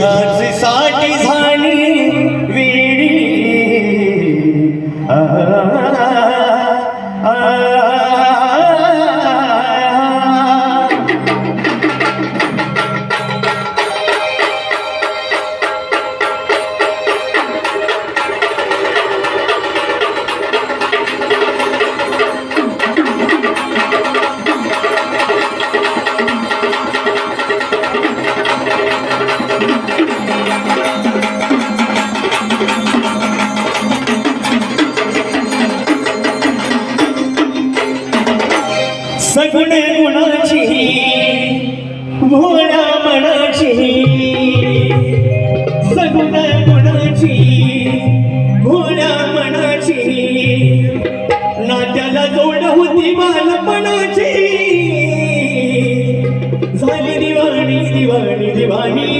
Guernsey सगुण गुणाची भोळ्या मनाची. सगुण गुणाची भोळ्या मनाची. नात्याला जोड होती बालपणाची. झाली दिवाणी दिवाणी दिवाणी.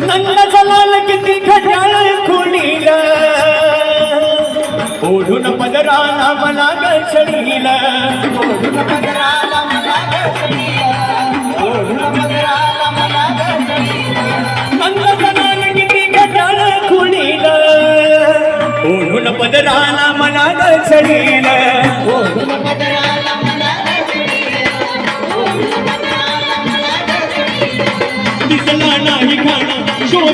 नंदाचा लाल किती खट्याळ खुलीला ओढून पदराला मला गळसडीला ओढून पदराला मला नंदाचा लाल किती खट्याळ खुलीला ओढून पदराला मला गळसडीला दिसला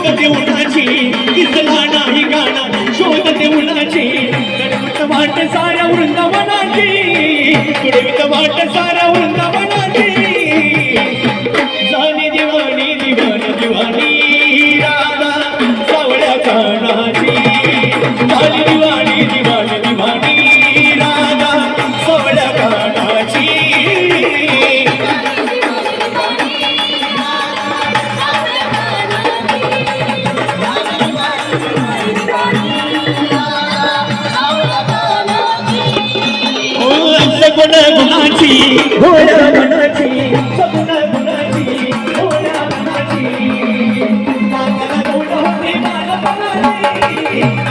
शोधते शोध किसला नाही गाणं. शोधते देऊनाची कडवित वाट साऱ्या वृंदावनाची. कडवित वाट साऱ्या वृंद गुनाची भोला गुनाची Thank you.